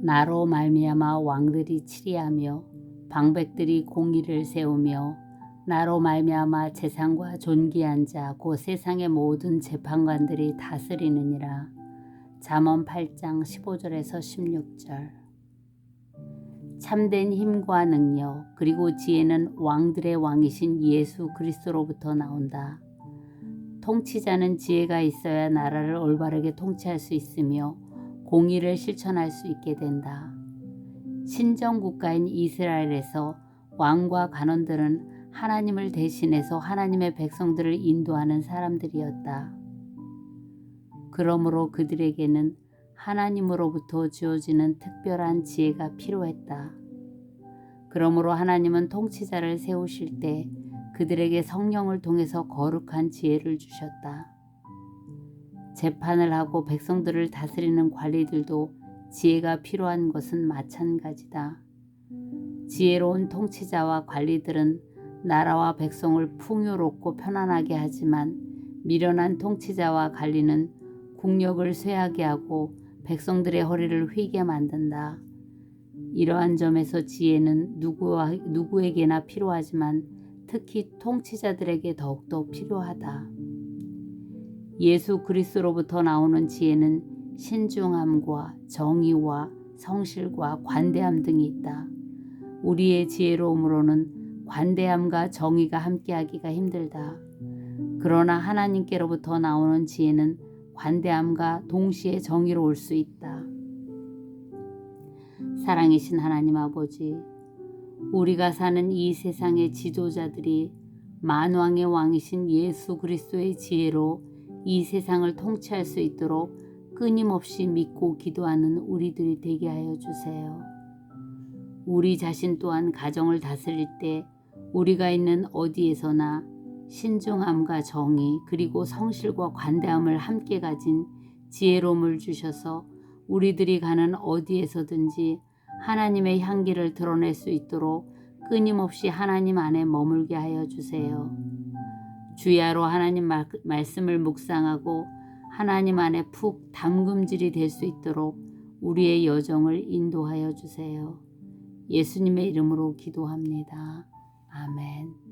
나로 말미암아 왕들이 치리하며 방백들이 공의를 세우며 나로 말미암아 재상과 존귀한 자 곧 세상의 모든 재판관들이 다스리느니라. 잠언 8장 15절에서 16절. 참된 힘과 능력 그리고 지혜는 왕들의 왕이신 예수 그리스도로부터 나온다. 통치자는 지혜가 있어야 나라를 올바르게 통치할 수 있으며 공의를 실천할 수 있게 된다. 신정 국가인 이스라엘에서 왕과 간원들은 하나님을 대신해서 하나님의 백성들을 인도하는 사람들이었다. 그러므로 그들에게는 하나님으로부터 주어지는 특별한 지혜가 필요했다. 그러므로 하나님은 통치자를 세우실 때 그들에게 성령을 통해서 거룩한 지혜를 주셨다. 재판을 하고 백성들을 다스리는 관리들도 지혜가 필요한 것은 마찬가지다. 지혜로운 통치자와 관리들은 나라와 백성을 풍요롭고 편안하게 하지만 미련한 통치자와 관리는 국력을 쇠하게 하고 백성들의 허리를 휘게 만든다. 이러한 점에서 지혜는 누구와, 누구에게나 필요하지만 특히 통치자들에게 더욱더 필요하다. 예수 그리스로부터 나오는 지혜는 신중함과 정의와 성실과 관대함 등이 있다. 우리의 지혜로움으로는 관대함과 정의가 함께하기가 힘들다. 그러나 하나님께로부터 나오는 지혜는 관대함과 동시에 정의로울 수 있다. 사랑이신 하나님 아버지, 우리가 사는 이 세상의 지도자들이 만왕의 왕이신 예수 그리스도의 지혜로 이 세상을 통치할 수 있도록 끊임없이 믿고 기도하는 우리들이 되게 하여 주세요. 우리 자신 또한 가정을 다스릴 때 우리가 있는 어디에서나 신중함과 정의 그리고 성실과 관대함을 함께 가진 지혜로움을 주셔서 우리들이 가는 어디에서든지 하나님의 향기를 드러낼 수 있도록 끊임없이 하나님 안에 머물게 하여 주세요. 주야로 하나님 말, 말씀을 묵상하고 하나님 안에 푹 담금질이 될 수 있도록 우리의 여정을 인도하여 주세요. 예수님의 이름으로 기도합니다. 아멘.